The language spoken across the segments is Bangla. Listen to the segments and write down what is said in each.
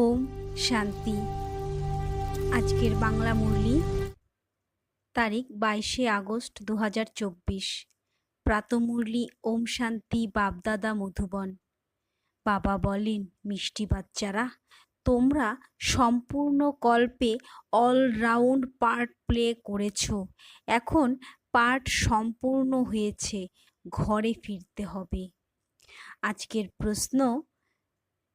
ওম শান্তি। আজকের বাংলা মুরলি, তারিখ বাইশে আগস্ট দু হাজার চব্বিশ প্রাতমুরলি ওম শান্তি বাপদাদা মধুবন। বাবা বলেন, মিষ্টি বাচ্চারা, তোমরা সম্পূর্ণ কল্পে অলরাউন্ড পার্ট প্লে করেছ। এখন পার্ট সম্পূর্ণ হয়েছে, ঘরে ফিরতে হবে। আজকের প্রশ্ন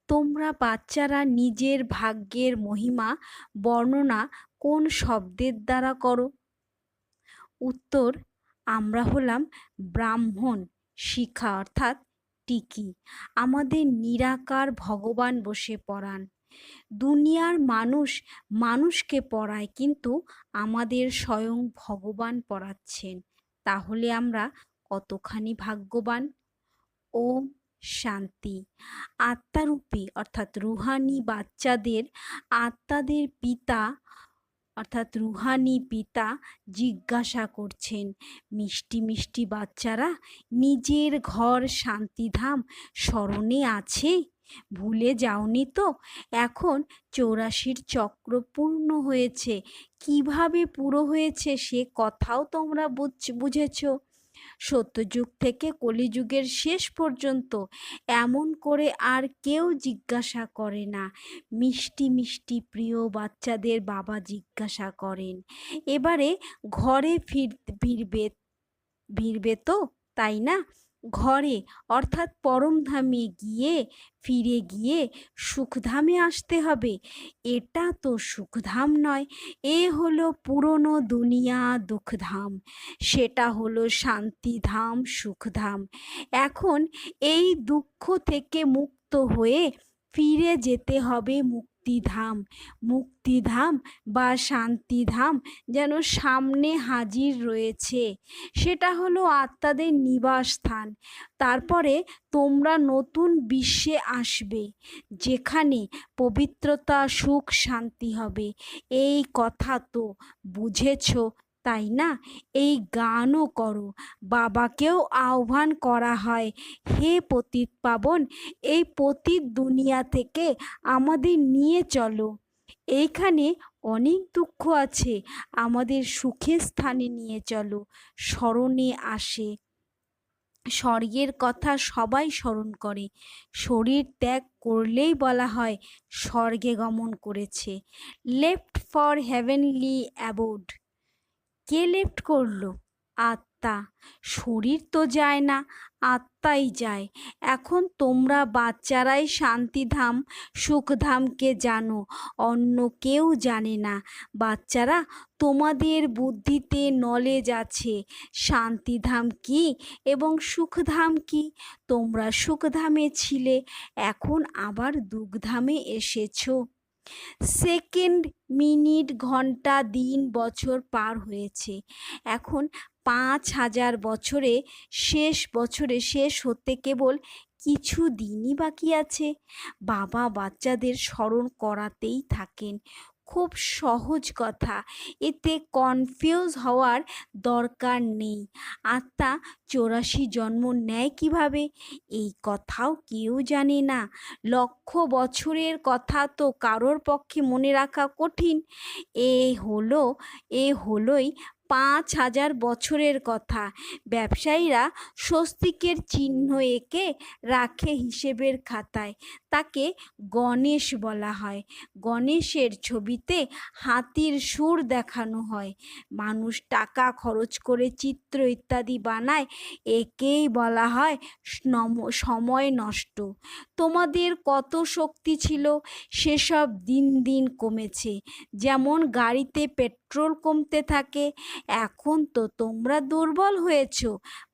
তোমরা বাচ্চারা নিজের ভাগ্যের মহিমা, বর্ণনা কোন শব্দের দ্বারা করো? উত্তর, আমরা হলাম ব্রাহ্মণ, শিখা অর্থাৎ টিকি। আমাদের নিরাকার ভগবান বসে পড়ান। দুনিয়ার মানুষ মানুষকে পড়ায়, কিন্তু আমাদের স্বয়ং ভগবান পড়াচ্ছেন। তাহলে আমরা কতখানি ভাগ্যবান? ওম শান্তি। আত্মারূপী, অর্থাৎ রুহানি বাচ্চাদের, আত্মাদের পিতা, অর্থাৎ রুহানি পিতা জিজ্ঞাসা করছেন, মিষ্টি মিষ্টি বাচ্চারা, নিজের ঘর শান্তিধাম স্মরণে আছে? ভুলে যাওনি তো? এখন চৌরাশির চক্র পূর্ণ হয়েছে। কীভাবে পুরো হয়েছে সে কথাও তোমরা বুঝেছ? সত্যযুগ থেকে কলিযুগের শেষ পর্যন্ত এমন করে আর কেউ জিজ্ঞাসা করে না। মিষ্টি মিষ্টি প্রিয় বাচ্চাদের বাবা জিজ্ঞাসা করেন, এবারে ঘরে ফির, ফিরবে ভিড়বে তো, তাই না? ঘরে, অর্থাৎ পরমধামে গিয়ে, ফিরে গিয়ে সুখধামে আসতে হবে। এটা তো সুখধাম নয়, এ হলো পুরনো দুনিয়া দুঃখধাম, সেটা হলো শান্তিধাম, সুখধাম। এখন এই দুঃখ থেকে মুক্ত হয়ে ফিরে যেতে হবে মুক্তিধাম মুক্তিধাম বা শান্তিধাম যেন সামনে হাজির রয়েছে। সেটা হলো আত্মাদের নিবাস স্থান তারপরে তোমরা নতুন বিশ্বে আসবে, যেখানে পবিত্রতা, সুখ, শান্তি হবে। এই কথা তো বুঝেছ তাই না? এই গানও করো। বাবাকেও আহ্বান করা হয়, হে পতিত পাবন, এই পতিত দুনিয়া থেকে আমাদের নিয়ে চলো। এইখানে অনেক দুঃখ আছে, আমাদের সুখের স্থানে নিয়ে চলো। স্মরণে আসে। স্বর্গের কথা সবাই স্মরণ করে। শরীর ত্যাগ করলেই বলা হয়, স্বর্গে গমন করেছে। লেফট ফর হেভেনলি অ্যাবোড কে লেফট করল? আত্মা। শরীর তো যায় না, আত্মাই যায়। এখন তোমরা বাচ্চারাই শান্তিধাম, সুখধামকে জানো, অন্য কেউ জানে না। বাচ্চারা, তোমাদের বুদ্ধিতে নলেজ আছে। শান্তিধাম কি এবং সুখধাম কি? তোমরা সুখধামে ছিলে, এখন আবার দুঃখধামে এসেছ। সেকেন্ড মিনিট, ঘণ্টা, দিন, বছর পার হয়েছে। এখন পাঁচ হাজার বছরে শেষ বছরে শেষ হতে কেবল কিছু দিনই বাকি আছে। বাবা বাচ্চাদের স্মরণ করাতেই থাকেন। খুব সহজ কথা। এতে কনফিউজ হওয়ার দরকার নেই। আত্মা চৌরাশি জন্ম নেয় কীভাবে? এই কথাও কেউ জানে না। লক্ষ বছরের কথা তো কারোর পক্ষে মনে রাখা কঠিন। এ হলো, এ হলোই পাঁচ হাজার বছরের কথা। ব্যবসায়ীরা স্বস্তিকের চিহ্ন এঁকে রাখে হিসেবের খাতায়। তাকে গণেশ বলা হয়। গণেশের ছবিতে হাতির সুর দেখানো হয়। মানুষ টাকা খরচ করে চিত্র ইত্যাদি বানায়, একেই বলা হয় সময় নষ্ট। তোমাদের কত শক্তি ছিল? সেসব দিন দিন কমেছে। যেমন গাড়িতে পেট্রোল কমতে থাকে, এখন তো তোমরা দুর্বল হয়েছ।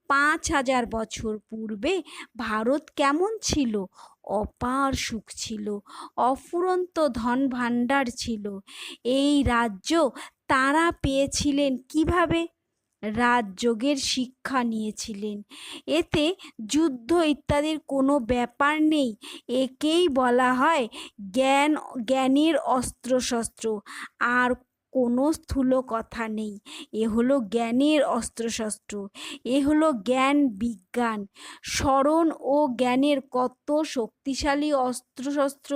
পাঁচ হাজার বছর পূর্বে ভারত কেমন ছিল? অপার সুখ ছিল, অফুরন্ত ধন ভাণ্ডার ছিল। এই রাজ্য তারা পেয়েছিলেন কীভাবে? রাজযোগের শিক্ষা নিয়েছিলেন। এতে যুদ্ধ ইত্যাদির কোনো ব্যাপার নেই। একেই বলা হয় জ্ঞান, জ্ঞানের অস্ত্রশস্ত্র। আর কোনো স্থূল কথা নেই। এ হলো জ্ঞানের অস্ত্রশস্ত্র। এ হলো জ্ঞান বিজ্ঞান। স্মরণ ও জ্ঞানের কত শক্তিশালী অস্ত্রশস্ত্র।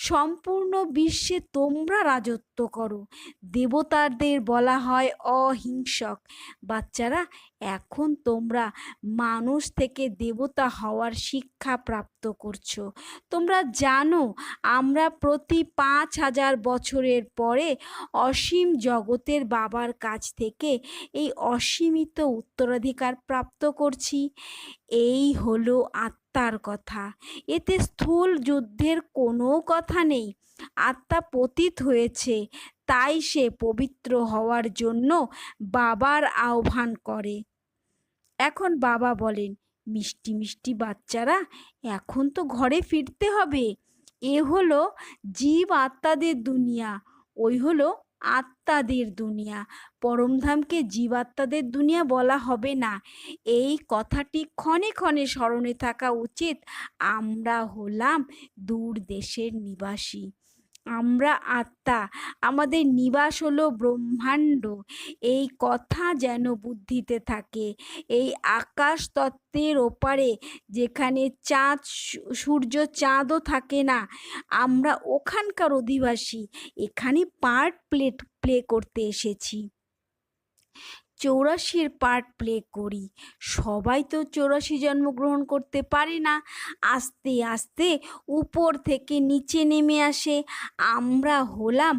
সম্পূর্ণ বিশ্বে তোমরা রাজত্ব করো। দেবতাদের বলা হয় অহিংসক। বাচ্চারা এখন তোমরা মানুষ থেকে দেবতা হওয়ার শিক্ষা প্রাপ্ত করছ। তোমরা জানো, আমরা প্রতি পাঁচ হাজার বছরের পরে অসীম জগতের বাবার কাছ থেকে এই অসীমিত উত্তরাধিকার প্রাপ্ত করছি। এই হলো আত্মার কথা। এতে স্থূল যুদ্ধের কোনো কথা নেই। আত্মা পতিত হয়েছে, তাই সে পবিত্র হওয়ার জন্য বাবার আহ্বান করে। এখন বাবা বলেন, মিষ্টি মিষ্টি বাচ্চারা, এখন তো ঘরে ফিরতে হবে। এ হলো জীব আত্মাদের দুনিয়া, ওই হলো আত্মাদের দুনিয়া। পরমধামকে জীবাত্মাদের দুনিয়া বলা হবে না। এই কথাটি ক্ষণে ক্ষণে স্মরণে থাকা উচিত। আমরা হলাম দূর দেশের নিবাসী। আমরা আত্মা। আমাদের নিবাস হলো ব্রহ্মাণ্ড। এই কথা যেন বুদ্ধিতে থাকে। এই আকাশ তত্ত্বের ওপারে যেখানে চাঁদ, সূর্য চাঁদও থাকে না, আমরা ওখানকার অধিবাসী। এখানে পার্ট প্লেট প্লে করতে এসেছি। চৌরাশির পার্ট প্লে করি। সবাই তো চৌরাশি জন্মগ্রহণ করতে পারে না। আস্তে আস্তে উপর থেকে নিচে নেমে আসে। আমরা হলাম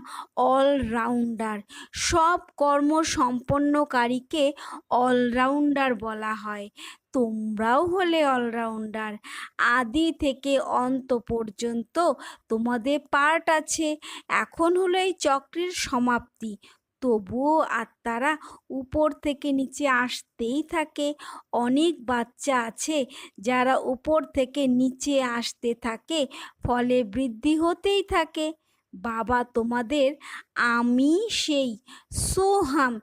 অলরাউন্ডার সব কর্ম সম্পন্নকারীকে অলরাউন্ডার বলা হয়। তোমরাও হলে অলরাউন্ডার আদি থেকে অন্ত পর্যন্ত তোমাদের পার্ট আছে। এখন হলো এই চক্রের সমাপ্তি। তবুও আত্মারা উপর থেকে নিচে আসতেই থাকে। অনেক বাচ্চা আছে যারা উপর থেকে নিচে আসতে থাকে, ফলে বৃদ্ধি হতেই থাকে। বাবা তোমাদের, আমি সেই সোহাম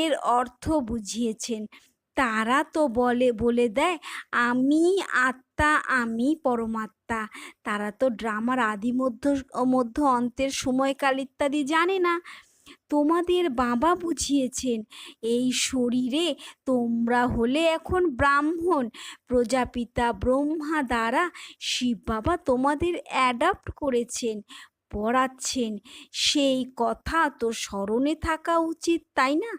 এর অর্থ বুঝিয়েছেন। তারা তো বলে বলে দেয়, আমি আত্মা, আমি পরমাত্মা। তারা তো ড্রামার আদি মধ্য মধ্য অন্তের সময়কাল ইত্যাদি জানে না। তোমাদের বাবা বুঝিয়েছেন, এই শরীরে তোমরা হলে এখন ব্রাহ্মণ। প্রজাপিতা ব্রহ্মা দ্বারা শিব বাবা তোমাদের অ্যাডাপ্ট করেছেন, পড়াচ্ছেন। সেই কথা তো স্মরণে থাকা উচিত, তাই না?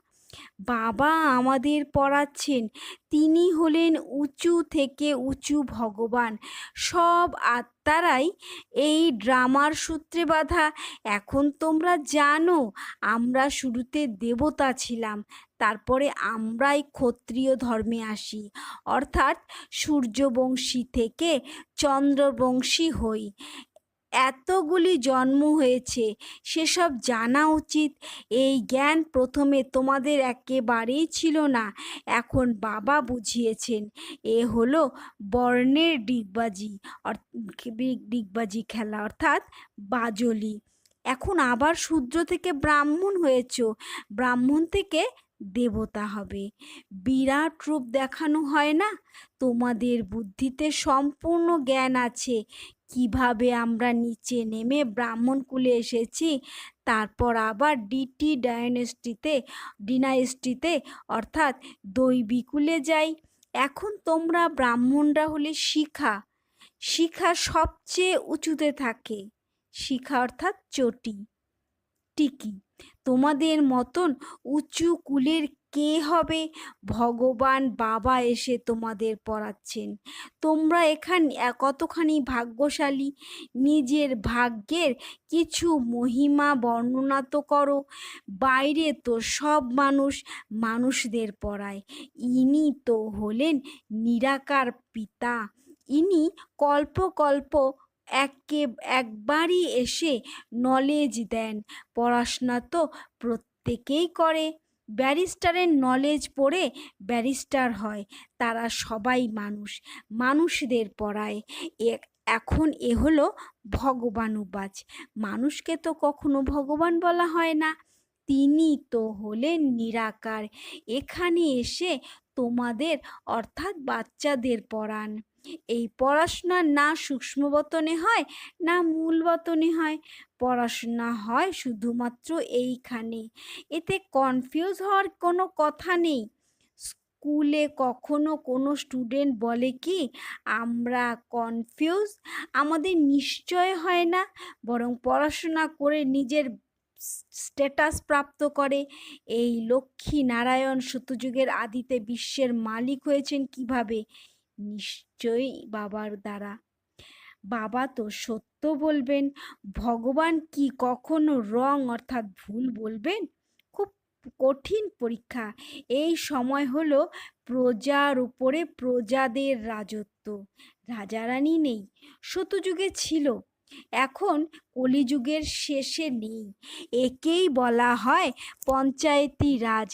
বাবা আমাদের পড়াচ্ছেন। তিনি হলেন উঁচু থেকে উঁচু ভগবান। সব আত্মারাই এই ড্রামার সূত্রে বাঁধা। এখন তোমরা জানো, আমরা শুরুতে দেবতা ছিলাম, তারপরে আমরাই ক্ষত্রিয় ধর্মে আসি। অর্থাৎ সূর্যবংশী থেকে চন্দ্রবংশী হই। এতগুলি জন্ম হয়েছে, সেসব জানা উচিত। এই জ্ঞান প্রথমে তোমাদের একেবারেই ছিল না, এখন বাবা বুঝিয়েছেন। এ হলো বর্ণের ডিগবাজি ডিগবাজি খেলা, অর্থাৎ বাজলি। এখন আবার শূদ্র থেকে ব্রাহ্মণ হয়েছ, ব্রাহ্মণ থেকে দেবতা হবে। বিরাট রূপ দেখানো হয় না? তোমাদের বুদ্ধিতে সম্পূর্ণ জ্ঞান আছে কীভাবে আমরা নিচে নেমে ব্রাহ্মণ কুলে এসেছি? তারপর আবার ডিটি ডায়নেস্টিতে ডিনাইস্টিতে অর্থাৎ দৈবিকুলে যাই। এখন তোমরা ব্রাহ্মণরা হলে শিখা। শিখা সবচেয়ে উঁচুতে থাকে। শিখা অর্থাৎ চটি। টিকি। তোমাদের মতন উঁচু কুলের কে হবে? ভগবান বাবা এসে তোমাদের পড়াচ্ছেন। তোমরা এখানে কতখানি ভাগ্যশালী? নিজের ভাগ্যের কিছু মহিমা বর্ণনা তো করো। বাইরে তো সব মানুষ মানুষদের পড়ায়। ইনি তো হলেন নিরাকার পিতা। ইনি কল্প কল্প একে, একবারই এসে নলেজ দেন। পড়াশোনা তো প্রত্যেকেই করে। ব্যারিস্টারের নলেজ পড়ে ব্যারিস্টার হয়। তারা সবাই মানুষ, মানুষদের পড়ায়। এখন এ হলো ভগবানুবাজ মানুষকে তো কখনো ভগবান বলা হয় না। তিনি তো হলেন নিরাকার। এখানে এসে তোমাদের অর্থাৎ বাচ্চাদের পড়ান। এই পড়াশোনা না সূক্ষ্মবতনে হয়, না মূল বতনে হয়। পড়াশোনা হয় শুধুমাত্র এইখানে। এতে কনফিউজ হওয়ার কোনো কথা নেই। স্কুলে কখনো কোনো স্টুডেন্ট বলে কি, আমরা কনফিউজ আমাদের নিশ্চয় হয় না। বরং পড়াশোনা করে নিজের স্ট্যাটাস প্রাপ্ত করে। এই লক্ষ্মী নারায়ণ সত্যযুগের আদিতে বিশ্বের মালিক হয়েছেন কীভাবে? নিশ্চয়ই বাবার দ্বারা। বাবা তো সত্য বলবেন, ভগবান কি কখনো রং অর্থাৎ ভুল বলবেন? খুব কঠিন পরীক্ষা। এই সময় হলো প্রজার উপরে প্রজাদের রাজত্ব। রাজারানী নেই সত্যযুগে ছিল, এখন কলিযুগের শেষে নেই। একেই বলা হয় পঞ্চায়েতি রাজ।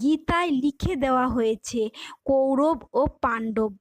গীতায় লিখে দেওয়া হয়েছে, কৌরব ও পাণ্ডব।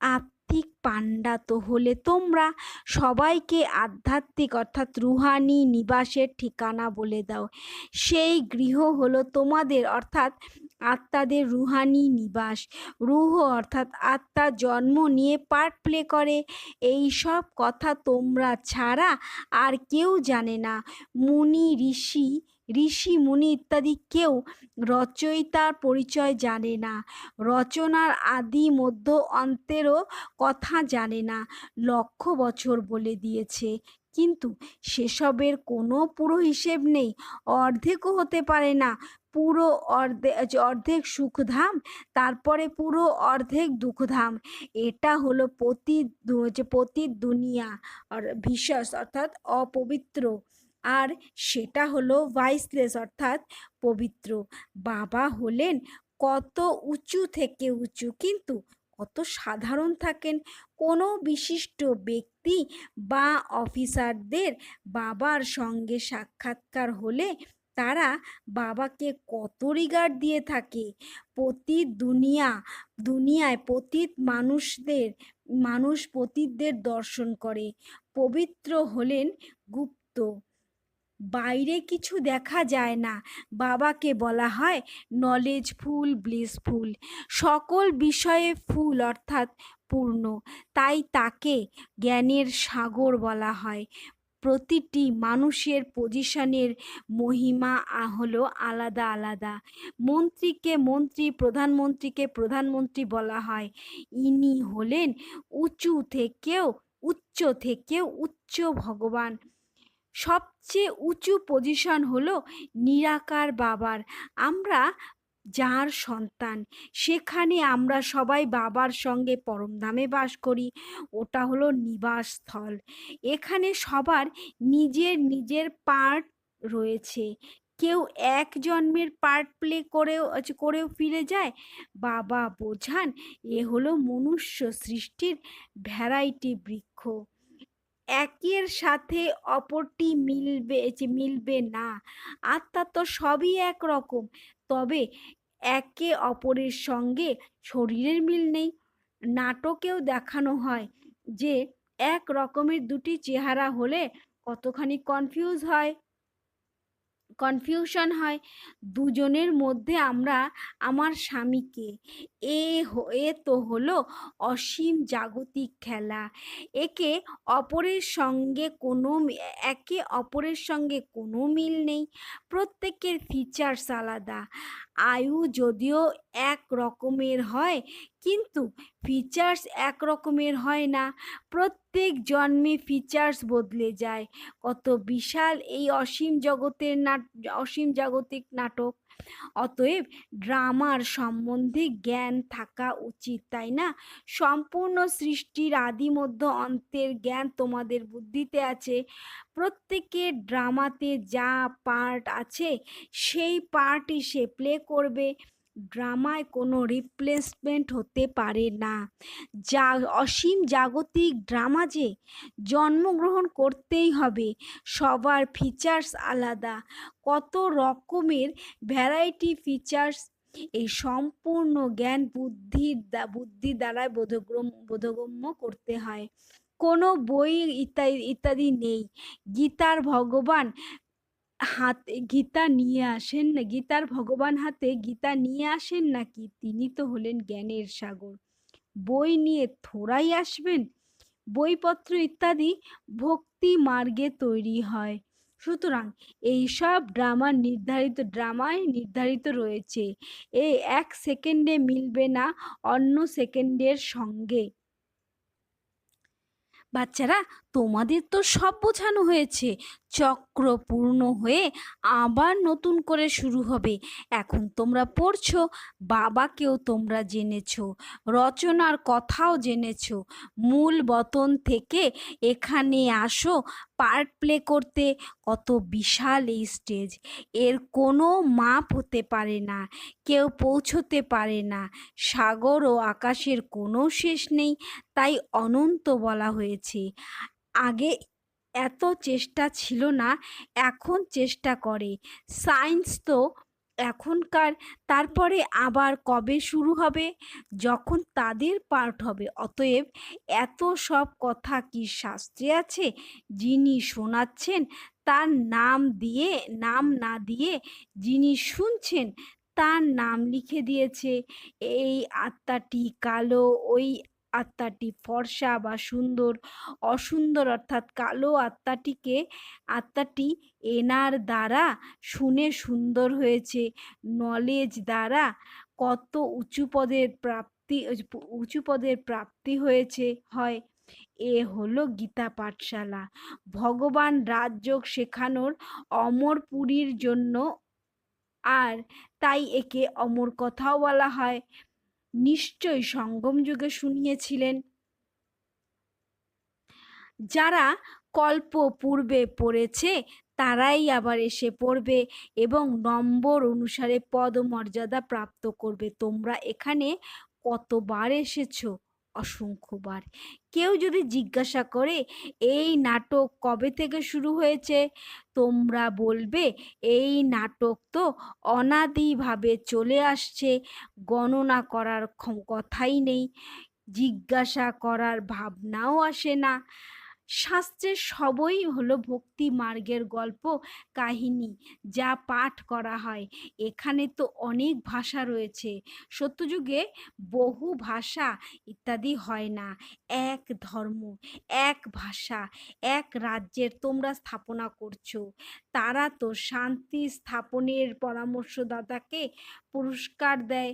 আত্মিক পাণ্ডা তো হলে তোমরা সবাইকে আধ্যাত্মিক অর্থাৎ রুহানি নিবাসের ঠিকানা বলে দাও। সেই গৃহ হলো তোমাদের অর্থাৎ আত্মাদের রুহানি নিবাস। রুহ অর্থাৎ আত্মা জন্ম নিয়ে পার্ট প্লে করে। এই সব কথা তোমরা ছাড়া আর কেউ জানে না। মুনি, ঋষি ঋষি, মুনি ইত্যাদি কেউ রচয়িতার পরিচয় জানে না। রচনার আদি মধ্য অন্তেরও কথা জানে না। লক্ষ বছর বলে দিয়েছে। কিন্তু সেসবের কোনো পুরো হিসেব নেই। অর্ধেকও হতে পারে না। পুরো অর্ধে অর্ধেক সুখধাম, তারপরে পুরো অর্ধেক দুঃখধাম। এটা হলো পতি যে পতিত দুনিয়া, আর ভিসাস অর্থাৎ অপবিত্র। আর সেটা হলো ভাইসলেস অর্থাৎ পবিত্র। বাবা হলেন কত উঁচু থেকে উঁচু কিন্তু কত সাধারণ থাকেন। কোনো বিশিষ্ট ব্যক্তি বা অফিসারদের বাবার সঙ্গে সাক্ষাৎকার হলে তারা বাবাকে কত রিগার্ড দিয়ে থাকে। পতিত দুনিয়া, দুনিয়ায় পতিত মানুষদের, মানুষ পতিতদের দর্শন করে। পবিত্র হলেন গুপ্ত। বাইরে কিছু দেখা যায় না। বাবাকে বলা হয় নলেজ ফুল ব্লিসফুল সকল বিষয়ে ফুল অর্থাৎ পূর্ণ। তাই তাকে জ্ঞানের সাগর বলা হয়। প্রতিটি মানুষের পজিশনের মহিমা হলো আলাদা আলাদা। মন্ত্রীকে মন্ত্রী, প্রধানমন্ত্রীকে প্রধানমন্ত্রী বলা হয়। ইনি হলেন উঁচু থেকেও উচ্চ থেকেও উচ্চ ভগবান। সবচেয়ে উঁচু পজিশন হলো নিরাকার বাবার। আমরা যার সন্তান, সেখানে আমরা সবাই বাবার সঙ্গে পরমধামে বাস করি। ওটা হলো নিবাসস্থল। এখানে সবার নিজের নিজের পার্ট রয়েছে। কেউ এক জন্মের পার্ট প্লে করেও করেও ফিরে যায়, বাবা বোঝান এ হলো মনুষ্য সৃষ্টির ভ্যারাইটি বৃক্ষ। একের সাথে অপরটি মিলবে, যে মিলবে না। আত্মা তো সবই একরকম, তবে একে অপরের সঙ্গে শরীরের মিল নেই। নাটকেও দেখানো হয় যে এক রকমের দুটি চেহারা হলে কতখানি কনফিউজ হয়। কনফিউশন হয়। দুজনের মধ্যে আমরা আমার স্বামীকে, এ এ তো হলো অসীম জাগতিক খেলা। একে অপরের সঙ্গে কোনো একে অপরের সঙ্গে কোনো মিল নেই। প্রত্যেকের ফিচার্স আলাদা। আয়ু যদিও এক রকমের হয় কিন্তু ফিচার্স এক রকমের হয় না। প্রত্যেক জন্মে ফিচার্স বদলে যায়। কত বিশাল এই অসীম জগতের নাট, অসীম জাগতিক নাটক। অতএব ড্রামার সম্বন্ধে জ্ঞান থাকা উচিত, তাই না? সম্পূর্ণ সৃষ্টির আদি মধ্য অন্তের জ্ঞান তোমাদের বুদ্ধিতে আছে। প্রত্যেকের ড্রামাতে যা পার্ট আছে, সেই পার্টই সে প্লে করবে। ড্রামায় কোনো রিপ্লেসমেন্ট হতে পারে না। যা, অসীম জাগতিক ড্রামা যে জন্মগ্রহণ করতেই হবে, সবার ফিচার্স আলাদা। কত রকমের ভ্যারাইটি ফিচার্স এই সম্পূর্ণ জ্ঞান বুদ্ধির বুদ্ধি দ্বারাই বোধগম্য বোধগম্য করতে হয়। কোনো বই ইত্যাদি ইত্যাদি নেই। গীতার ভগবান হাতে গীতা নিয়ে আসেন না? গীতার ভগবান হাতে গীতা নিয়ে আসেন নাকি? তিনি তো হলেন জ্ঞানের সাগর। বই নিয়ে থোড়াই আসবেন? বইপত্র ইত্যাদি ভক্তি মার্গে তৈরি হয়। সুতরাং এইসব ড্রামার নির্ধারিত, ড্রামায় নির্ধারিত রয়েছে। এই এক সেকেন্ডে মিলবে না অন্য সেকেন্ডের সঙ্গে। বাচ্চারা তোমাদের তো সব বোঝানো হয়েছে। চক্র পূর্ণ হয়ে আবার নতুন করে শুরু হবে। এখন তোমরা পড়ছো, বাবাকেও তোমরা জেনেছো, রচনার কথাও জেনেছো। মূল বতন থেকে এখানে আসো, পার্ট প্লে করতে। কত বিশাল এই স্টেজ। এর কোনো মাপ হতে পারে না, কেউ পৌঁছতে পারে না। সাগর ও আকাশের কোনো শেষ নেই, তাই অনন্ত বলা হয়েছে। আগে এত চেষ্টা ছিল না, এখন চেষ্টা করে। সায়েন্স তো এখনকার, তারপরে আবার কবে শুরু হবে? যখন তাদের পার্ট হবে। অতএব এত সব কথা কি শাস্ত্রে আছে? যিনি শোনাচ্ছেন, তার নাম দিয়ে, নাম না দিয়ে যিনি শুনছেন, তার নাম লিখে দিয়েছে। এই আত্মাটি কালো, ওই আত্মাটি ফর্সা বা সুন্দর, অসুন্দর অর্থাৎ কালো আত্মাটিকে, আত্মাটি এনার দ্বারা শুনে সুন্দর হয়েছে নলেজ দ্বারা কত উঁচু পদের প্রাপ্তি, উঁচু পদের প্রাপ্তি হয়েছে, হয়। এ হলো গীতা পাঠশালা। ভগবান রাজযোগ শেখানোর অমরপুরীর জন্য আর তাই একে অমর কথাও বলা হয়। নিশ্চয়ই সঙ্গম যুগে শুনিয়েছিলেন। যারা কল্প পূর্বে পড়েছে, তারাই আবার এসে পড়বে এবং নম্বর অনুসারে পদমর্যাদা প্রাপ্ত করবে। তোমরা এখানে কতবার এসেছ? অসংখ্যবার কেউ যদি জিজ্ঞাসা করে, এই নাটক কবে থেকে শুরু হয়েছে? তোমরা বলবে, এই নাটক তো অনাদিভাবে চলে আসছে। গণনা করার কথাই নেই। জিজ্ঞাসা করার ভাবনাও আসে না। শাস্ত্রের সবই হলো ভক্তি মার্গের গল্প, কাহিনী যা পাঠ করা হয়। এখানে তো অনেক ভাষা রয়েছে। সত্যযুগে বহু ভাষা ইত্যাদি হয় না। এক ধর্ম, এক ভাষা, এক রাজ্যের তোমরা স্থাপনা করছ। তারা তো শান্তি স্থাপনের পরামর্শদাতাকে পুরস্কার দেয়।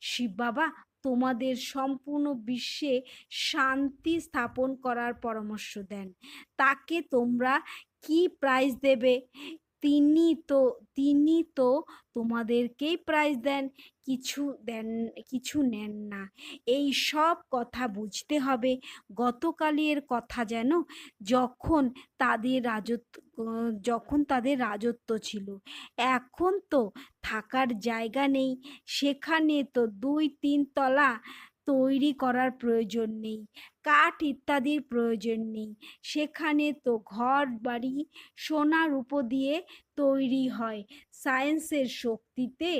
শিব বাবা তোমাদের সম্পূর্ণ বিশ্বে শান্তি স্থাপন করার পরামর্শ দেন। তাকে তোমরা কি প্রাইজ দেবে? তিনি তো তিনি তো তোমাদেরকেই প্রাইজ দেন, কিছু দেন, কিছু নেন না। এই সব কথা বুঝতে হবে, গতকালের কথা যেন যখন তাদের রাজত্ব, যখন তাদের রাজত্ব ছিল। এখন তো থাকার জায়গা নেই, সেখানে তো দুই তিন তলা তৈরি করার প্রয়োজন নেই। কাঠ ইত্যাদির প্রয়োজন নেই। সেখানে তো ঘর, বাড়ি সোনা রূপো দিয়ে তৈরি হয়। সায়েন্সের শক্তিতে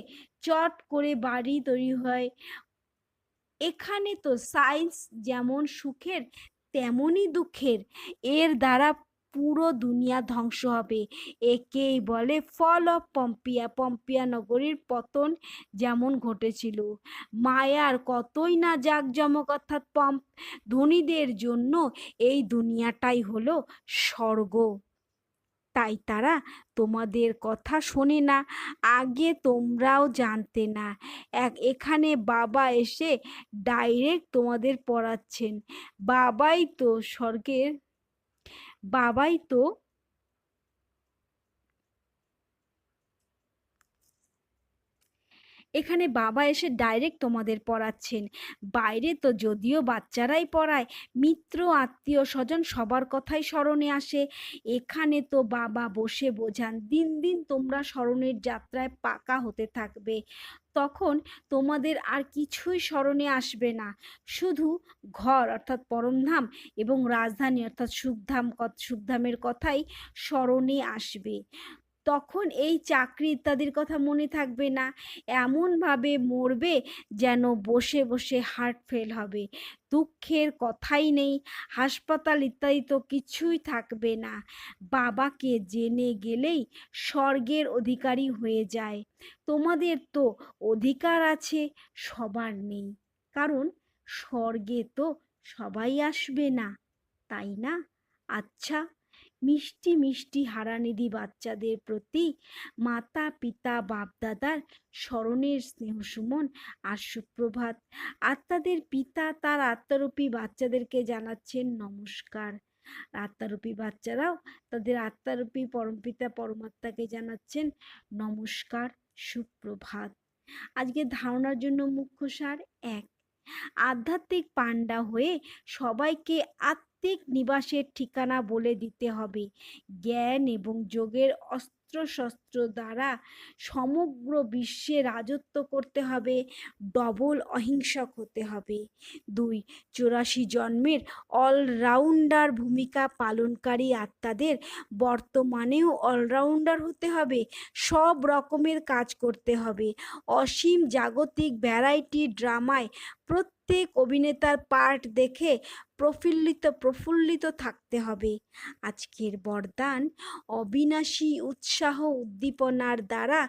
চট করে বাড়ি তৈরি হয়। এখানে তো সায়েন্স যেমন সুখের, তেমনই দুঃখের। এর দ্বারা পুরো দুনিয়া ধ্বংস হবে। একেই বলে ফল অফ পম্পিয়া পম্পিয়া নগরীর পতন যেমন ঘটেছিল। মায়ার কতই না জাঁকজমক অর্থাৎ পম্প, ধনীদের জন্য এই দুনিয়াটাই হলো স্বর্গ। তাই তারা তোমাদের কথা শোনে না, আগে তোমরাও জানতে না। এক, এখানে বাবা এসে ডাইরেক্ট তোমাদের পড়াচ্ছেন। বাবাই তো স্বর্গের বাবাই তো এখানে বাবা এসে ডাইরেক্ট তোমাদের পড়াচ্ছেন। বাইরে তো যদিও বাচ্চারাই পড়ায়, মিত্র, আত্মীয় স্বজন সবার কথাই স্মরণে আসে। এখানে তো বাবা বসে বোঝান, দিন দিন তোমরা স্মরণের যাত্রায় পাকা হতে থাকবে। তখন তোমাদের আর কিছুই স্মরণে আসবে না। শুধু ঘর অর্থাৎ পরমধাম এবং রাজধানী অর্থাৎ সুখধাম, সুখধামের কথাই স্মরণে আসবে। তখন এই চাকরি ইত্যাদির কথা মনে থাকবে না। এমনভাবে মরবে যেন বসে বসে হার্ট ফেল হবে। দুঃখের কথাই নেই, হাসপাতাল ইত্যাদি তো কিছুই থাকবে না। বাবাকে জেনে গেলেই স্বর্গের অধিকারী হয়ে যায়। তোমাদের তো অধিকার আছে, সবার নেই। কারণ স্বর্গে তো সবাই আসবে না। তাই না? আচ্ছা মিষ্টি মিষ্টি হারানিধি বাচ্চাদের প্রতি মাতা, পিতা, বাপদাদার স্মরণের স্নেহ সুমন আর সুপ্রভাত। আত্মাদের পিতা, তার আত্মারূপী বাচ্চাদেরকে জানাচ্ছেন নমস্কার। আত্মারূপী বাচ্চারাও তাদের আত্মারূপী পরমপিতা পরমাত্মাকে জানাচ্ছেন নমস্কার, সুপ্রভাত। আজকে ধারণার জন্য মুখ্য সার এক। আধ্যাত্মিক পাণ্ডা হয়ে সবাইকে আত্মিক নিবাসের ঠিকানা বলে দিতে হবে। জ্ঞান এবং যোগের অস্ত্রশস্ত্র দ্বারা সমগ্র বিশ্বে রাজত্ব করতে হবে, ডবল অহিংসক হতে হবে। দুই, চুরাশি জন্মের অলরাউন্ডার ভূমিকা পালনকারী আত্মাদের বর্তমানেও অলরাউন্ডার হতে হবে, সব রকমের কাজ করতে হবে। অসীম জাগতিক ভ্যারাইটি ড্রামায় প্রত্যেক অভিনেতার পার্ট দেখে প্রফুল্লিত প্রফুল্লিত থাকতে হবে। আজকের বরদান অবিনাশী উৎসাহ উদ্দীপনার দ্বারা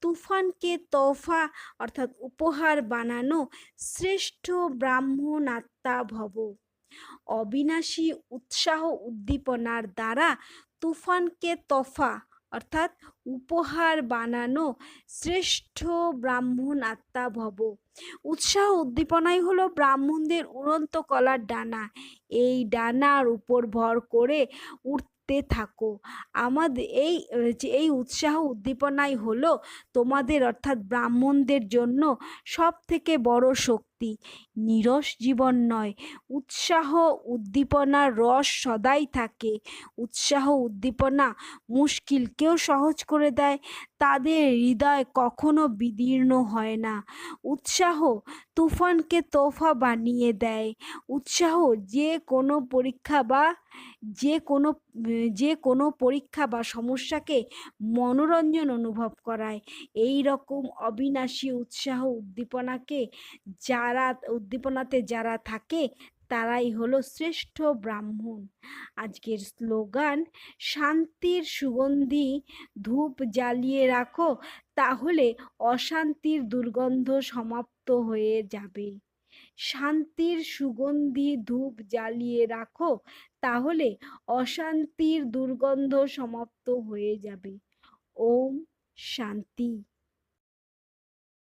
তুফানকে তোফা অর্থাৎ উপহার বানানো শ্রেষ্ঠ ব্রাহ্মণ আত্মা ভব। অবিনাশী উৎসাহ উদ্দীপনার দ্বারা তুফানকে তফা অর্থাৎ উপহার বানানো শ্রেষ্ঠ ব্রাহ্মণ আত্মা ভব। উৎসাহ উদ্দীপনাই হলো ব্রাহ্মণদের উড়ন্ত কলার ডানা। এই ডানার উপর ভর করে উঠতে থাকো। আমাদের এই এই উৎসাহ উদ্দীপনাই হলো তোমাদের অর্থাৎ ব্রাহ্মণদের জন্য সব থেকে বড় শক্তি। নিরস জীবন নয়, উৎসাহ উদ্দীপনার রস সদাই থাকে। উৎসাহ উদ্দীপনা মুশকিলকেও সহজ করে দেয়, তাদের হৃদয় কখনো বিদীর্ণ হয় না। উৎসাহ তুফানকে তোফা বানিয়ে দেয়। উৎসাহ যে কোনো পরীক্ষা বা যে কোনো যে কোনো পরীক্ষা বা সমস্যাকে মনোরঞ্জন অনুভব করায়। এই রকম অবিনাশী উৎসাহ উদ্দীপনাকে যারা উদ্দীপনাতে যারা থাকে, তারাই হলো শ্রেষ্ঠ ব্রাহ্মণ। আজকের স্লোগান, শান্তির সুগন্ধি ধূপ জ্বালিয়ে রাখো, তাহলে অশান্তির দুর্গন্ধ সমাপ্ত হয়ে যাবে। শান্তির সুগন্ধি ধূপ জ্বালিয়ে রাখো, তাহলে অশান্তির দুর্গন্ধ সমাপ্ত হয়ে যাবে। ওম শান্তি।